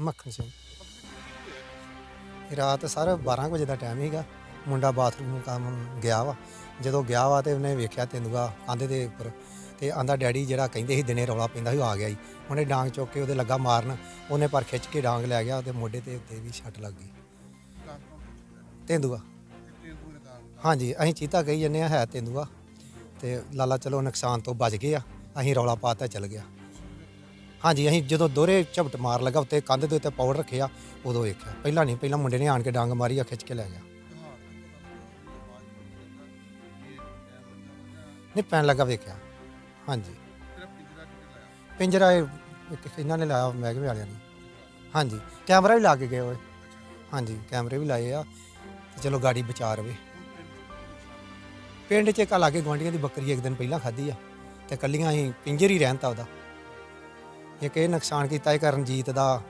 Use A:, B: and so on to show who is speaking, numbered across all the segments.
A: ਮੱਖਣ ਸਿੰਘ ਰਾਤ ਸਰ 12 ਕੁ ਵਜੇ ਦਾ ਟਾਈਮ ਸੀਗਾ। ਮੁੰਡਾ ਬਾਥਰੂਮ ਕੰਮ ਗਿਆ ਵਾ। ਜਦੋਂ ਗਿਆ ਵਾ ਤੇ ਉਹਨੇ ਵੇਖਿਆ ਤੇਂਦੂਆ ਕੰਧ ਦੇ ਉੱਪਰ ਤੇ ਆਂਦਾ, ਡੈਡੀ ਜਿਹੜਾ ਕਹਿੰਦੇ ਸੀ ਦਿਨੇ ਰੌਲਾ ਪੈਂਦਾ ਸੀ, ਉਹ ਆ ਗਿਆ ਜੀ। ਉਹਨੇ ਡਾਂਗ ਚੁੱਕ ਕੇ ਉਹਦੇ ਲੱਗਾ ਮਾਰਨ। ਉਹਨੇ ਪਰ ਖਿੱਚ ਕੇ ਡਾਂਗ ਲੈ ਗਿਆ, ਉਹਦੇ ਮੋਢੇ ਤੇ ਉੱਤੇ ਵੀ ਛੱਟ ਲੱਗ ਗਈ। ਤੇਂਦੂਆ ਹਾਂਜੀ, ਅਸੀਂ ਚੀਤਾ ਕਹੀ ਜੰਨੇ ਆ ਹੈ ਤੇਂਦੂਆ ਤੇ ਲਾਲਾ, ਚਲੋ ਨੁਕਸਾਨ ਤੋਂ ਬਚ ਗਏ ਆ। ਅਸੀਂ ਰੌਲਾ ਪਾਤਾ, ਚੱਲ ਗਿਆ। ਹਾਂਜੀ, ਅਸੀਂ ਜਦੋਂ ਦੋਹਰੇ ਝਪਟ ਮਾਰ ਲਗਾ, ਉੱਤੇ ਕੰਧ ਦੇ ਉੱਤੇ ਪਾਉਡਰ ਰੱਖਿਆ ਉਦੋਂ ਵੇਖਿਆ। ਪਹਿਲਾਂ ਨਹੀਂ, ਪਹਿਲਾਂ ਮੁੰਡੇ ਨੇ ਆਣ ਕੇ ਡਾਂਗ ਮਾਰੀ ਆ ਖਿੱਚ ਕੇ ਲੈ ਗਿਆ। ਨਹੀਂ, ਪੈਣ ਲੱਗਾ ਵੇਖਿਆ। ਹਾਂਜੀ। ਪਿੰਜਰਾ ਇੱਕ ਇਹਨਾਂ ਨੇ ਲਾਇਆ ਮਹਿਕਮੇ ਵਾਲਿਆਂ ਨੇ। ਹਾਂਜੀ, ਕੈਮਰਾ ਵੀ ਲਾ ਕੇ ਗਏ ਹੋਏ। ਹਾਂਜੀ, ਕੈਮਰੇ ਵੀ ਲਾਏ ਆ। ਤੇ ਚਲੋ, ਗਾੜੀ ਬਚਾ ਰਵੇ। ਪਿੰਡ 'ਚ ਇੱਕ ਲਾਗੇ ਗਵਾਂਡੀਆਂ ਦੀ ਬੱਕਰੀ ਇੱਕ ਦਿਨ ਪਹਿਲਾਂ ਖਾਧੀ ਆ। ਤੇ ਕੱਲੀਆਂ ਹੀ ਪਿੰਜਰ ਹੀ ਰਹਿਣ ਤਾ ਉਹਦਾ। ਇੱਕ ਇਹ ਨੁਕਸਾਨ ਕੀਤਾ ਇਹ ਕਰਨਜੀਤ ਦਾ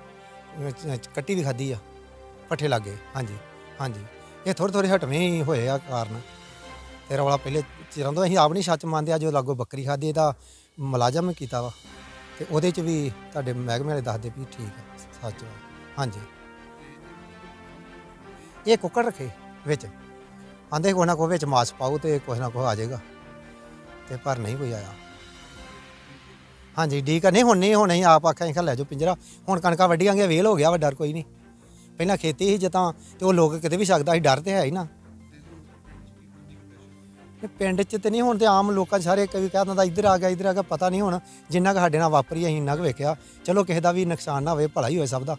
A: ਕੱਟੀ ਵੀ ਖਾਧੀ ਆ, ਪੱਠੇ ਲੱਗੇ ਹਾਂਜੀ ਹਾਂਜੀ। ਇਹ ਥੋੜੇ ਥੋੜੇ ਹਟਵੇਂ ਹੀ ਹੋਏ ਆ ਕਾਰਨ। ਤੇ ਰੌਲਾ ਪਹਿਲੇ ਚਿਰਾਂ ਤੋਂ ਅਸੀਂ ਆਪ ਨਹੀਂ ਸੱਚ ਮੰਨਦੇ ਆ ਜੋ ਲਾਗੋ ਬੱਕਰੀ ਖਾਧੀ, ਇਹਦਾ ਮੁਲਾਜ਼ਮ ਕੀਤਾ ਵਾ। ਤੇ ਉਹਦੇ 'ਚ ਵੀ ਤੁਹਾਡੇ ਮਹਿਕਮੇ ਵਾਲੇ ਦੱਸਦੇ ਵੀ ਠੀਕ ਆ, ਸੱਚ ਹਾਂਜੀ। ਇਹ ਕੁੱਕੜ ਰੱਖੇ ਵਿੱਚ, ਆਂਦੇ ਕੋਈ ਨਾ ਕੋਈ ਵਿੱਚ ਮਾਸ ਪਾਓ ਤੇ ਕੁਛ ਨਾ ਕੁਛ ਆ ਜਾਏਗਾ। ਤੇ ਪਰ ਨਹੀਂ ਕੋਈ ਆਇਆ। ਹਾਂਜੀ, ਠੀਕ ਆ। ਨਹੀਂ, ਹੁਣ ਨਹੀਂ, ਹੁਣ ਅਸੀਂ ਆਪ ਆਖਿਆ, ਅਸੀਂ ਲੈ ਜਾਓ ਪਿੰਜਰਾ। ਹੁਣ ਕਣਕਾਂ ਵੱਢੀਆਂਗੇ ਵੇਲ ਹੋ ਗਿਆ ਵਾ, ਡਰ ਕੋਈ ਨਹੀਂ। ਪਹਿਲਾਂ ਖੇਤੀ ਸੀ ਜਤਾਂ ਤੇ ਉਹ ਲੋਕ ਕਿਤੇ ਵੀ ਸਕਦਾ ਸੀ, ਡਰ ਤੇ ਹੈ ਹੀ ਨਾ। ਇਹ ਪਿੰਡ 'ਚ ਤੇ ਨਹੀਂ, ਹੁਣ ਤੇ ਆਮ ਲੋਕਾਂ 'ਚ ਸਾਰੇ ਕਈ ਕਹਿ ਦਿੰਦਾ, ਇੱਧਰ ਆ ਗਿਆ, ਇੱਧਰ ਆ ਗਿਆ, ਪਤਾ ਨਹੀਂ ਹੁਣ ਜਿੰਨਾ ਕੁ ਸਾਡੇ ਨਾਲ ਵਾਪਰੀ, ਅਸੀਂ ਇੰਨਾ ਕੁ ਵੇਖਿਆ। ਚਲੋ ਕਿਸੇ ਦਾ ਵੀ ਨੁਕਸਾਨ ਨਾ ਹੋਵੇ, ਭਲਾ ਹੀ ਹੋਵੇ ਸਭ ਦਾ।